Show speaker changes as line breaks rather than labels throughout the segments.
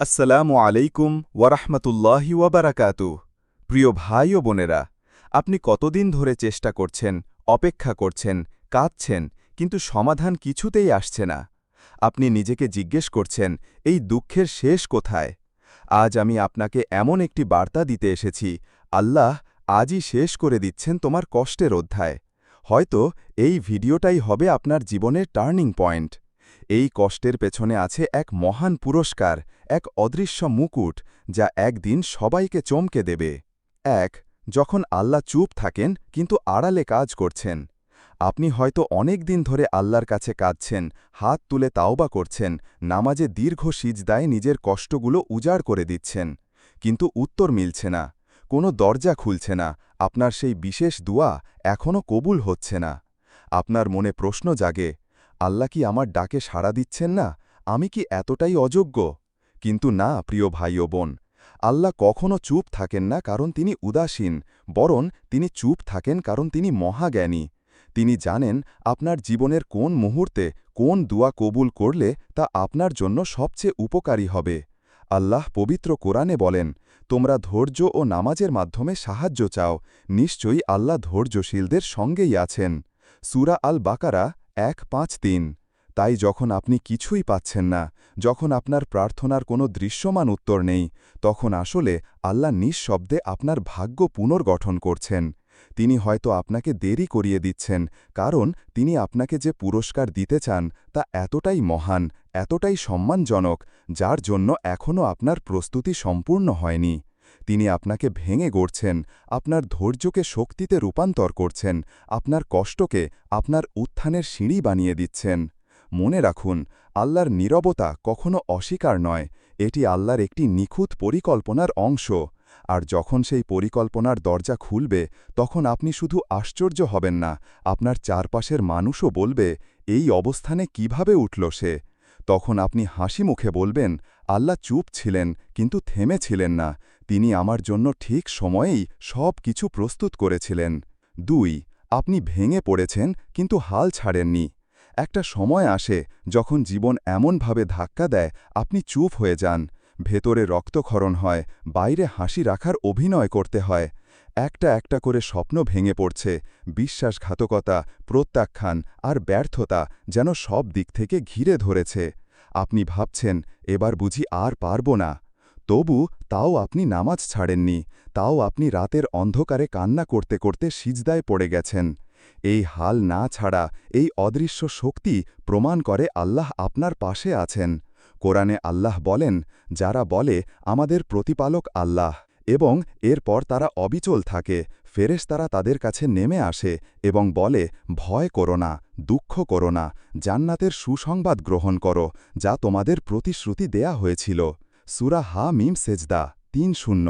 আসসালামু আলাইকুম ওয়ারাহমাতুল্লাহি ওয়াবারাকাতু প্রিয় ভাই ও বোনেরা, আপনি কতদিন ধরে চেষ্টা করছেন, অপেক্ষা করছেন, কাঁদছেন, কিন্তু সমাধান কিছুতেই আসছে না। আপনি নিজেকে জিজ্ঞেস করছেন, এই দুঃখের শেষ কোথায়? আজ আমি আপনাকে এমন একটি বার্তা দিতে এসেছি, আল্লাহ আজই শেষ করে দিচ্ছেন তোমার কষ্টের অধ্যায়। হয়তো এই ভিডিওটাই হবে আপনার জীবনের টার্নিং পয়েন্ট। এই কষ্টের পেছনে আছে এক মহান পুরস্কার, এক অদৃশ্য মুকুট, যা একদিন সবাইকে চমকে দেবে। এক, যখন আল্লাহ চুপ থাকেন, কিন্তু আড়ালে কাজ করছেন। আপনি হয়তো অনেক দিন ধরে আল্লাহর কাছে কাঁদছেন, হাত তুলে তাওবা করছেন, নামাজে দীর্ঘ সিজদায় নিজের কষ্টগুলো উজাড় করে দিচ্ছেন। কিন্তু উত্তর মিলছে না, কোনো দরজা খুলছে না, আপনার সেই বিশেষ দুয়া এখনও কবুল হচ্ছে না। আপনার মনে প্রশ্ন জাগে আল্লাহ কি আমার ডাকে সাড়া দিচ্ছেন না? আমি কি এতটাই অযোগ্য? কিন্তু না, প্রিয় ভাই ও বোন, আল্লাহ কখনো চুপ থাকেন না কারণ তিনি উদাসীন, বরং তিনি চুপ থাকেন কারণ তিনি মহাজ্ঞানী। তিনি জানেন আপনার জীবনের কোন মুহূর্তে কোন দুয়া কবুল করলে তা আপনার জন্য সবচেয়ে উপকারী হবে। আল্লাহ পবিত্র কোরআনে বলেন, তোমরা ধৈর্য ও নামাজের মাধ্যমে সাহায্য চাও। নিশ্চয়ই আল্লাহ ধৈর্যশীলদের সঙ্গেই আছেন। সুরা আল বাকারা এক পাঁচ তিন, তাই যখন আপনি কিছুই পাচ্ছেন না, যখন আপনার প্রার্থনার কোনো দৃশ্যমান উত্তর নেই, তখন আসলে আল্লাহ নিঃশব্দে আপনার ভাগ্য পুনর্গঠন করছেন। তিনি হয়তো আপনাকে দেরি করিয়ে দিচ্ছেন, কারণ তিনি আপনাকে যে পুরস্কার দিতে চান, তা এতটাই মহান, এতটাই সম্মানজনক, যার জন্য এখনও আপনার প্রস্তুতি সম্পূর্ণ হয়নি। তিনি আপনাকে ভেঙে গড়ছেন, আপনার ধৈর্যকে শক্তিতে রূপান্তর করছেন, আপনার কষ্টকে আপনার উত্থানের সিঁড়ি বানিয়ে দিচ্ছেন। মনে রাখুন, আল্লাহর নীরবতা কখনো অস্বীকার নয়, এটি আল্লাহর একটি নিখুঁত পরিকল্পনার অংশ। আর যখন সেই পরিকল্পনার দরজা খুলবে, তখন আপনি শুধু আশ্চর্য হবেন না, আপনার চারপাশের মানুষও বলবে, এই অবস্থানে কীভাবে উঠল সে? তখন আপনি হাসি মুখে বলবেন, আল্লাহ চুপ ছিলেন, কিন্তু থেমে ছিলেন না। তিনি আমার জন্য ঠিক সময়েই সব কিছু প্রস্তুত করেছিলেন। দুই, আপনি ভেঙে পড়েছেন, কিন্তু হাল ছাড়েননি। একটা সময় আসে যখন জীবন এমনভাবে ধাক্কা দেয়, আপনি চুপ হয়ে যান। ভেতরে রক্তক্ষরণ হয়, বাইরে হাসি রাখার অভিনয় করতে হয়। একটা একটা করে স্বপ্ন ভেঙে পড়ছে, বিশ্বাসঘাতকতা, প্রত্যাখ্যান আর ব্যর্থতা যেন সব দিক থেকে ঘিরে ধরেছে। আপনি ভাবছেন, এবার বুঝি আর পারব না। তবু তাও আপনি নামাজ ছাড়েননি, তাও আপনি রাতের অন্ধকারে কান্না করতে করতে সিজদায় পড়ে গেছেন। এই হাল না ছাড়া এই অদৃশ্য শক্তি প্রমাণ করে আল্লাহ আপনার পাশে আছেন। কোরআনে আল্লাহ বলেন, যারা বলে, আমাদের প্রতিপালক আল্লাহ। এবং এরপর তারা অবিচল থাকে। ফেরেশ তারা তাদের কাছে নেমে আসে এবং বলে, ভয় করো না, দুঃখ করো না, জান্নাতের সুসংবাদ গ্রহণ করো, যা তোমাদের প্রতিশ্রুতি দেয়া হয়েছিল। সুরা হা মিম সেজদা তিন শূন্য।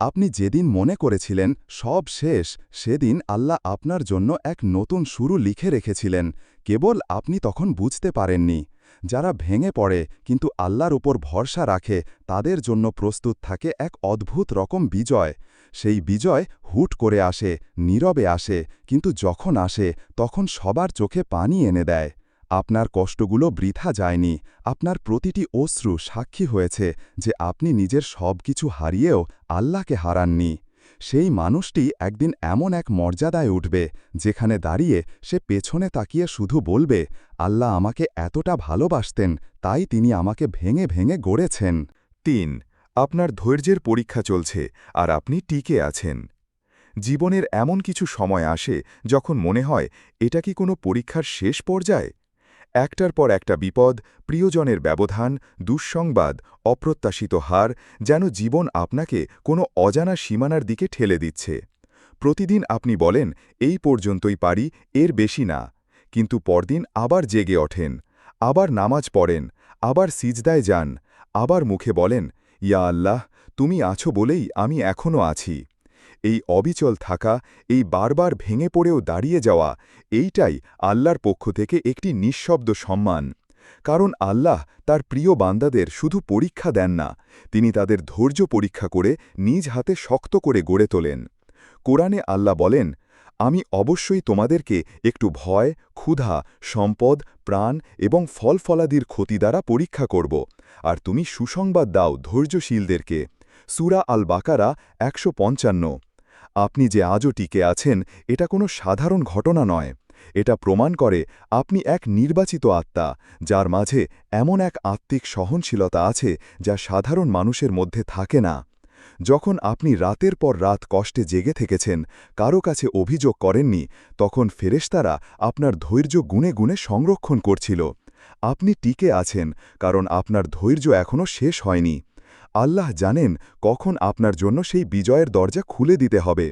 আপনি যেদিন মনে করেছিলেন, সব শেষ, সেদিন আল্লাহ আপনার জন্য এক নতুন শুরু লিখে রেখেছিলেন। কেবল আপনি তখন বুঝতে পারেননি। যারা ভেঙে পড়ে কিন্তু আল্লাহর উপর ভরসা রাখে, তাদের জন্য প্রস্তুত থাকে এক অদ্ভুত রকম বিজয়। সেই বিজয় হুট করে আসে, নীরবে আসে, কিন্তু যখন আসে, তখন সবার চোখে পানি এনে দেয়। আপনার কষ্টগুলো বৃথা যায়নি, আপনার প্রতিটি অশ্রু সাক্ষী হয়েছে যে আপনি নিজের সব কিছু হারিয়েও আল্লাহকে হারাননি। সেই মানুষটি একদিন এমন এক মর্যাদায় উঠবে, যেখানে দাঁড়িয়ে সে পেছনে তাকিয়ে শুধু বলবে, আল্লাহ আমাকে এতটা ভালোবাসতেন, তাই তিনি আমাকে ভেঙে ভেঙে গড়েছেন। তিন, আপনার ধৈর্যের পরীক্ষা চলছে, আর আপনি টিকে আছেন। জীবনের এমন কিছু সময় আসে যখন মনে হয়, এটা কি কোনো পরীক্ষার শেষ পর্যায়ে? একটার পর একটা বিপদ, প্রিয়জনের ব্যবধান, দুঃসংবাদ, অপ্রত্যাশিত হার যেন জীবন আপনাকে কোনো অজানা সীমানার দিকে ঠেলে দিচ্ছে। প্রতিদিন আপনি বলেন, এই পর্যন্তই পারি, এর বেশি না। কিন্তু পরদিন আবার জেগে ওঠেন, আবার নামাজ পড়েন, আবার সিজদায় যান, আবার মুখে বলেন, ইয়া আল্লাহ, তুমি আছো বলেই আমি এখনও আছি। এই অবিচল থাকা, এই বারবার ভেঙে পড়েও দাঁড়িয়ে যাওয়া, এইটাই আল্লাহর পক্ষ থেকে একটি নিঃশব্দ সম্মান। কারণ আল্লাহ তার প্রিয় বান্দাদের শুধু পরীক্ষা দেন না, তিনি তাদের ধৈর্য পরীক্ষা করে নিজ হাতে শক্ত করে গড়ে তোলেন। কোরআনে আল্লাহ বলেন, আমি অবশ্যই তোমাদেরকে একটু ভয়, ক্ষুধা, সম্পদ, প্রাণ এবং ফল ফলাদির ক্ষতি দ্বারা পরীক্ষা করব, আর তুমি সুসংবাদ দাও ধৈর্যশীলদেরকে। সুরা আল বাকারা একশো পঞ্চান্ন। আপনি যে আজও টিকে আছেন, এটা কোনো সাধারণ ঘটনা নয়। এটা প্রমাণ করে আপনি এক নির্বাচিত আত্মা, যার মাঝে এমন এক আত্মিক সহনশীলতা আছে যা সাধারণ মানুষের মধ্যে থাকে না। যখন আপনি রাতের পর রাত কষ্টে জেগে থেকেছেন, কারও কাছে অভিযোগ করেননি, তখন ফেরেশতারা আপনার ধৈর্য গুণে গুণে সংরক্ষণ করছিল। আপনি টিকে আছেন, কারণ আপনার ধৈর্য এখনও শেষ হয়নি। আল্লাহ জানেন কখন আপনার জন্য সেই বিজয়ের দরজা খুলে দিতে হবে।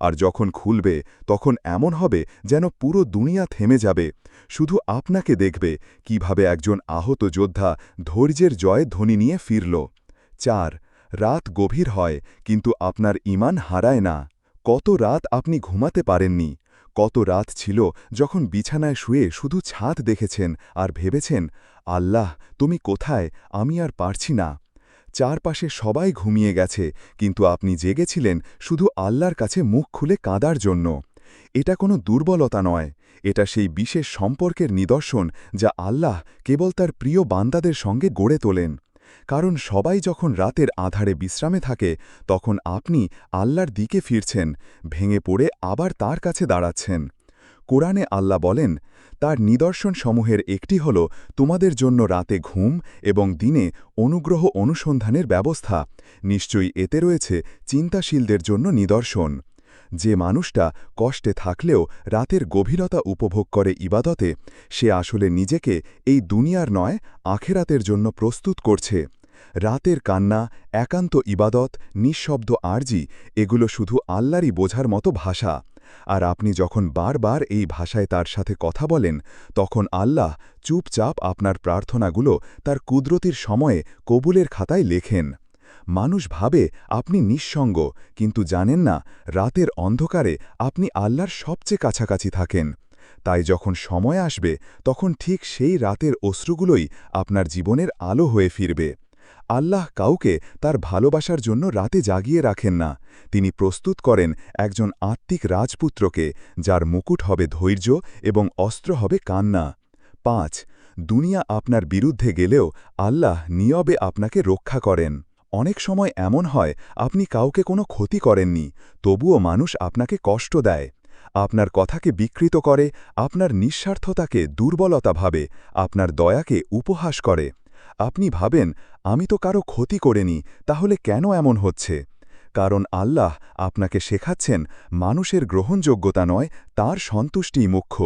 আর যখন খুলবে, তখন এমন হবে যেন পুরো দুনিয়া থেমে যাবে। শুধু আপনাকে দেখবে কীভাবে একজন আহত যোদ্ধা ধৈর্যের জয় ধ্বনি নিয়ে ফিরল। চার, রাত গভীর হয়, কিন্তু আপনার ইমান হারায় না। কত রাত আপনি ঘুমাতে পারেননি। কত রাত ছিল যখন বিছানায় শুয়ে শুধু ছাদ দেখেছেন আর ভেবেছেন, আল্লাহ, তুমি কোথায়? আমি আর পারছি না। চারপাশে সবাই ঘুমিয়ে গেছে, কিন্তু আপনি জেগেছিলেন শুধু আল্লাহর কাছে মুখ খুলে কাঁদার জন্য। এটা কোনো দুর্বলতা নয়, এটা সেই বিশেষ সম্পর্কের নিদর্শন যা আল্লাহ কেবল তার প্রিয় বান্দাদের সঙ্গে গড়ে তোলেন। কারণ সবাই যখন রাতের আধারে বিশ্রামে থাকে, তখন আপনি আল্লাহর দিকে ফিরছেন, ভেঙে পড়ে আবার তার কাছে দাঁড়াচ্ছেন। কোরআনে আল্লাহ বলেন, তার নিদর্শনসমূহের একটি হল তোমাদের জন্য রাতে ঘুম এবং দিনে অনুগ্রহ অনুসন্ধানের ব্যবস্থা। নিশ্চয়ই এতে রয়েছে চিন্তাশীলদের জন্য নিদর্শন। যে মানুষটা কষ্টে থাকলেও রাতের গভীরতা উপভোগ করে ইবাদতে, সে আসলে নিজেকে এই দুনিয়ার নয়, আখেরাতের জন্য প্রস্তুত করছে। রাতের কান্না, একান্ত ইবাদত, নিঃশব্দ আর্জি, এগুলো শুধু আল্লাহরই বোঝার মতো ভাষা। আর আপনি যখন বারবার এই ভাষায় তার সাথে কথা বলেন, তখন আল্লাহ চুপচাপ আপনার প্রার্থনাগুলো তার কুদরতির সময়ে কবুলের খাতায় লেখেন। মানুষ ভাবে আপনি নিঃসঙ্গ, কিন্তু জানেন না রাতের অন্ধকারে আপনি আল্লাহর সবচেয়ে কাছাকাছি থাকেন। তাই যখন সময় আসবে, তখন ঠিক সেই রাতের অশ্রুগুলোই আপনার জীবনের আলো হয়ে ফিরবে। আল্লাহ কাউকে তার ভালোবাসার জন্য রাতে জাগিয়ে রাখেন না। তিনি প্রস্তুত করেন একজন আত্মিক রাজপুত্রকে, যার মুকুট হবে ধৈর্য এবং অস্ত্র হবে কান্না। পাঁচ, দুনিয়া আপনার বিরুদ্ধে গেলেও আল্লাহ নিয়বে আপনাকে রক্ষা করেন। অনেক সময় এমন হয়, আপনি কাউকে কোনো ক্ষতি করেননি, তবুও মানুষ আপনাকে কষ্ট দেয়। আপনার কথাকে বিকৃত করে, আপনার নিঃস্বার্থতাকে দুর্বলতা ভাবে, আপনার দয়াকে উপহাস করে। আপনি ভাবেন, আমি তো কারও ক্ষতি করেনি, তাহলে কেন এমন হচ্ছে? কারণ আল্লাহ আপনাকে শেখাচ্ছেন, মানুষের গ্রহণযোগ্যতা নয়, তার সন্তুষ্টিই মুখ্য।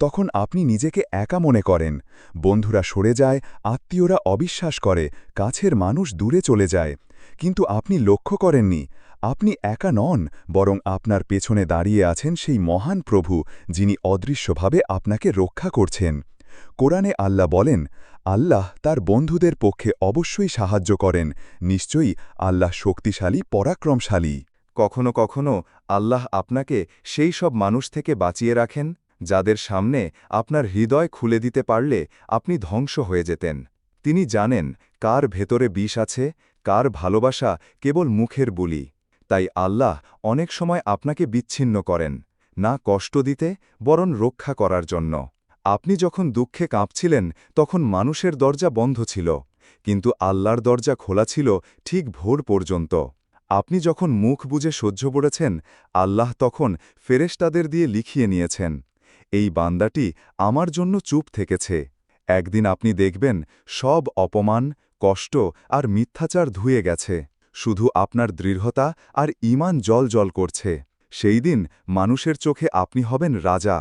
তখন আপনি নিজেকে একা মনে করেন। বন্ধুরা সরে যায়, আত্মীয়রা অবিশ্বাস করে, কাছের মানুষ দূরে চলে যায়। কিন্তু আপনি লক্ষ্য করেননি, আপনি একা নন, বরং আপনার পেছনে দাঁড়িয়ে আছেন সেই মহান প্রভু, যিনি অদৃশ্যভাবে আপনাকে রক্ষা করছেন। কোরআনে আল্লাহ বলেন, আল্লাহ তার বন্ধুদের পক্ষে অবশ্যই সাহায্য করেন, নিশ্চয়ই আল্লাহ শক্তিশালী, পরাক্রমশালী। কখনো কখনো আল্লাহ আপনাকে সেই সব মানুষ থেকে বাঁচিয়ে রাখেন, যাদের সামনে আপনার হৃদয় খুলে দিতে পারলে আপনি ধ্বংস হয়ে যেতেন। তিনি জানেন কার ভেতরে বিষ আছে, কার ভালোবাসা কেবল মুখের বুলি। তাই আল্লাহ অনেক সময় আপনাকে বিচ্ছিন্ন করেন, না কষ্ট দিতে, বরং রক্ষা করার জন্য। আপনি যখন দুঃখে কাঁপছিলেন, তখন মানুষের দরজা বন্ধ ছিল, কিন্তু আল্লাহর দরজা খোলা ছিল ঠিক ভোর পর্যন্ত। আপনি যখন মুখ বুঝে সহ্য করেছেন, আল্লাহ তখন ফেরেশতাদের দিয়ে লিখিয়ে নিয়েছেন, এই বান্দাটি আমার জন্য চুপ থেকেছে। একদিন আপনি দেখবেন সব অপমান, কষ্ট আর মিথ্যাচার ধুয়ে গেছে। শুধু আপনার দৃঢ়তা আর ইমান জল জল করছে। সেই দিন মানুষের চোখে আপনি হবেন রাজা।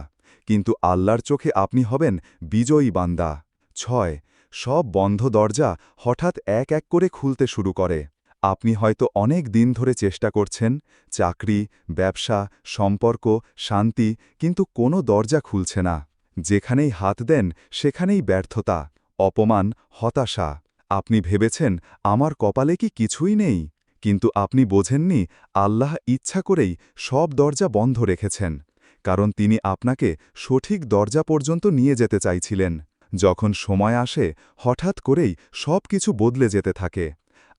কিন্তু আল্লাহর চোখে আপনি হবেন বিজয়ী বান্দা। ছয়, সব বন্ধ দরজা হঠাৎ এক এক করে খুলতে শুরু করে। আপনি হয়তো অনেক দিন ধরে চেষ্টা করছেন, চাকরি, ব্যবসা, সম্পর্ক, শান্তি, কিন্তু কোনো দরজা খুলছে না। যেখানেই হাত দেন, সেখানেই ব্যর্থতা, অপমান, হতাশা। আপনি ভেবেছেন, আমার কপালে কি কিছুই নেই? কিন্তু আপনি বোঝেননি, আল্লাহ ইচ্ছা করেই সব দরজা বন্ধ রেখেছেন। কারণ তিনি আপনাকে সঠিক দরজা পর্যন্ত নিয়ে যেতে চাইছিলেন। যখন সময় আসে, হঠাৎ করেই সব কিছু বদলে যেতে থাকে।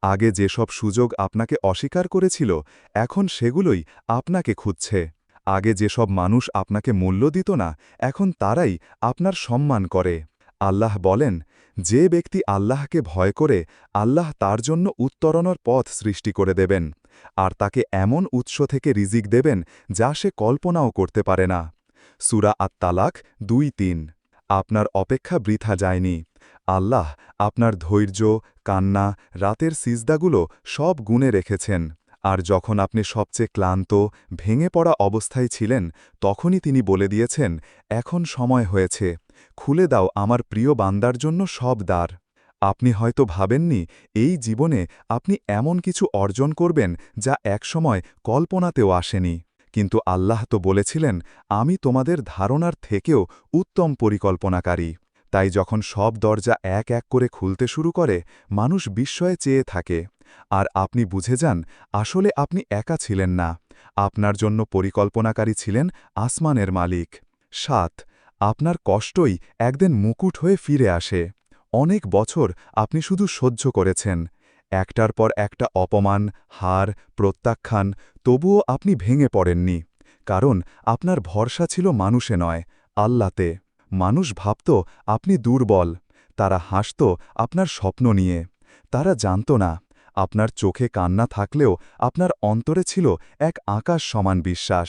আগে যেসব সুযোগ আপনাকে অস্বীকার করেছিল, এখন সেগুলোই আপনাকে খুঁজছে। আগে যেসব মানুষ আপনাকে মূল্য দিত না, এখন তারাই আপনার সম্মান করে। আল্লাহ বলেন, যে ব্যক্তি আল্লাহকে ভয় করে, আল্লাহ তার জন্য উত্তরণের পথ সৃষ্টি করে দেবেন। আর তাকে এমন উৎস থেকে রিজিক দেবেন যা সে কল্পনাও করতে পারে না। সুরা আত্মালাক দুই তিন। আপনার অপেক্ষা বৃথা যায়নি। আল্লাহ আপনার ধৈর্য, কান্না, রাতের সিজদাগুলো সব গুণে রেখেছেন। আর যখন আপনি সবচেয়ে ক্লান্ত, ভেঙে পড়া অবস্থায় ছিলেন, তখনই তিনি বলে দিয়েছেন, এখন সময় হয়েছে। খুলে দাও আমার প্রিয় বান্দার জন্য সব দ্বার। আপনি হয়তো ভাবেননি, এই জীবনে আপনি এমন কিছু অর্জন করবেন যা একসময় কল্পনাতেও আসেনি। কিন্তু আল্লাহ তো বলেছিলেন, আমি তোমাদের ধারণার থেকেও উত্তম পরিকল্পনাকারী। তাই যখন সব দরজা এক এক করে খুলতে শুরু করে, মানুষ বিস্ময়ে চেয়ে থাকে। আর আপনি বুঝে যান, আসলে আপনি একা ছিলেন না। আপনার জন্য পরিকল্পনাকারী ছিলেন আসমানের মালিক। সাত, আপনার কষ্টই একদিন মুকুট হয়ে ফিরে আসে। অনেক বছর আপনি শুধু সহ্য করেছেন, একটার পর একটা অপমান, হার, প্রত্যাখ্যান, তবুও আপনি ভেঙে পড়েননি, কারণ আপনার ভরসা ছিল মানুষে নয়, আল্লাতে। মানুষ ভাবত আপনি দুর্বল, তারা হাসত আপনার স্বপ্ন নিয়ে, তারা জানত না, আপনার চোখে কান্না থাকলেও আপনার অন্তরে ছিল এক আকাশ সমান বিশ্বাস।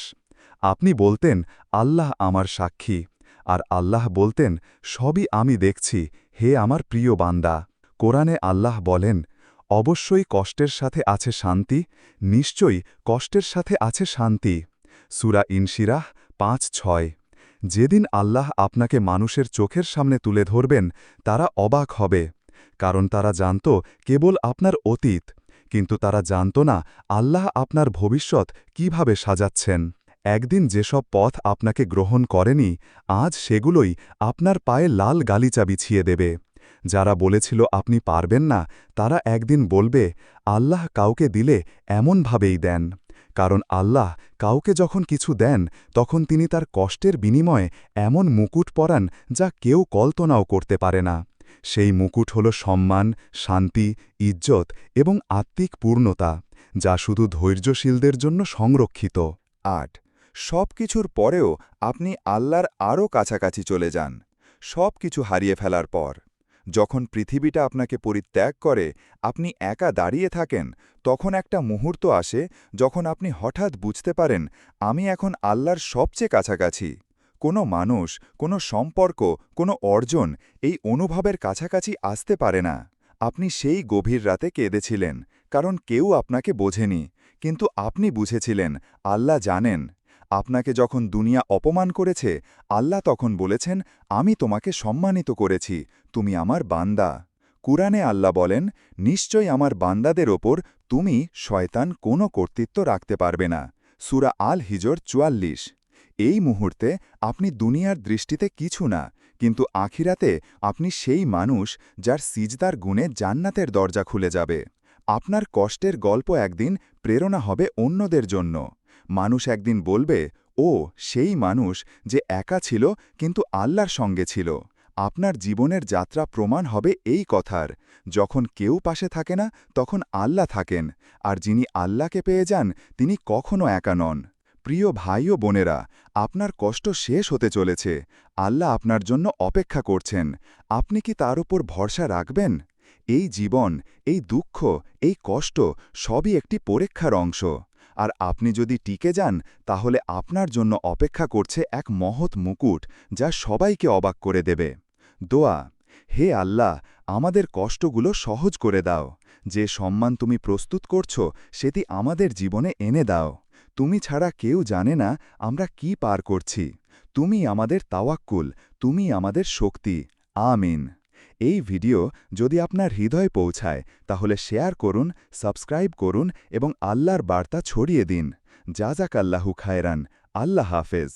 আপনি বলতেন, আল্লাহ আমার সাক্ষী। আর আল্লাহ বলতেন, সবই আমি দেখছি হে আমার প্রিয় বান্দা, কোরআনে আল্লাহ বলেন, অবশ্যই কষ্টের সাথে আছে শান্তি, নিশ্চয়ই কষ্টের সাথে আছে শান্তি। সুরা ইনশিরাহ পাঁচ ছয়। যেদিন আল্লাহ আপনাকে মানুষের চোখের সামনে তুলে ধরবেন, তারা অবাক হবে, কারণ তারা জানত কেবল আপনার অতীত, কিন্তু তারা জানত না আল্লাহ আপনার ভবিষ্যৎ কীভাবে সাজাচ্ছেন। একদিন যেসব পথ আপনাকে গ্রহণ করেনি, আজ সেগুলোই আপনার পায়ে লাল গালিচা বিছিয়ে দেবে। যারা বলেছিল আপনি পারবেন না, তারা একদিন বলবে, আল্লাহ কাউকে দিলে এমনভাবেই দেন। কারণ আল্লাহ কাউকে যখন কিছু দেন, তখন তিনি তার কষ্টের বিনিময়ে এমন মুকুট পরান যা কেউ কল্পনাও করতে পারে না। সেই মুকুট হল সম্মান, শান্তি, ইজ্জত এবং আত্মিক পূর্ণতা, যা শুধু ধৈর্যশীলদের জন্য সংরক্ষিত।
আট সব কিছুর পরেও আপনি আল্লাহর আরও কাছাকাছি চলে যান সব কিছু হারিয়ে ফেলার পর। যখন পৃথিবীটা আপনাকে পরিত্যাগ করে, আপনি একা দাঁড়িয়ে থাকেন, তখন একটা মুহূর্ত আসে যখন আপনি হঠাৎ বুঝতে পারেন, আমি এখন আল্লাহর সবচেয়ে কাছাকাছি। কোনো মানুষ, কোনো সম্পর্ক, কোনো অর্জন এই অনুভবের কাছাকাছি আসতে পারে না। আপনি সেই গভীর রাতে কেঁদেছিলেন, কারণ কেউ আপনাকে বোঝেনি, কিন্তু আপনি বুঝেছিলেন, আল্লাহ জানেন আপনাকে যখন দুনিয়া অপমান করেছে, আল্লাহ তখন বলেছেন, আমি তোমাকে সম্মানিত করেছি, তুমি আমার বান্দা। কুরআনে আল্লাহ বলেন নিশ্চয় আমার বান্দাদের ওপর তুমি শয়তান কোনো কর্তৃত্ব রাখতে পারবে না। সুরা আল হিজর চুয়াল্লিশ। এই মুহূর্তে আপনি দুনিয়ার দৃষ্টিতে কিছু না, কিন্তু আখিরাতে আপনি সেই মানুষ যার সিজদার গুণে জান্নাতের দরজা খুলে যাবে। আপনার কষ্টের গল্প একদিন প্রেরণা হবে অন্যদের জন্য। মানুষ একদিন বলবে, ও, সেই মানুষ যে একা ছিল কিন্তু আল্লাহর সঙ্গে ছিল। আপনার জীবনের যাত্রা প্রমাণ হবে এই কথার। যখন কেউ পাশে থাকে না, তখন আল্লাহ থাকেন, আর যিনি আল্লাহকে পেয়ে যান, তিনি কখনো একা নন। প্রিয় ভাই ও বোনেরা, আপনার কষ্ট শেষ হতে চলেছে। আল্লাহ আপনার জন্য অপেক্ষা করছেন। আপনি কি তার উপর ভরসা রাখবেন? এই জীবন, এই দুঃখ, এই কষ্ট সবই একটি পরীক্ষার অংশ। আর আপনি যদি টিকে যান, তাহলে আপনার জন্য অপেক্ষা করছে এক মহৎ মুকুট যা সবাইকে অবাক করে দেবে। দোয়া, হে আল্লাহ, আমাদের কষ্টগুলো সহজ করে দাও। যে সম্মান তুমি প্রস্তুত করছ, সেটি আমাদের জীবনে এনে দাও। তুমি ছাড়া কেউ জানে না আমরা কি পার করছি। তুমি আমাদের তাওয়াক্কুল, তুমি আমাদের শক্তি। আমিন। এই ভিডিও যদি আপনার হৃদয় পৌঁছায়, তাহলে শেয়ার করুন, সাবস্ক্রাইব করুন এবং আল্লাহর বার্তা ছড়িয়ে দিন। যাজাক আল্লাহু খায়রান। আল্লাহ হাফেজ।